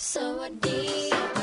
So I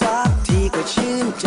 สักทีก็ชื่นใจ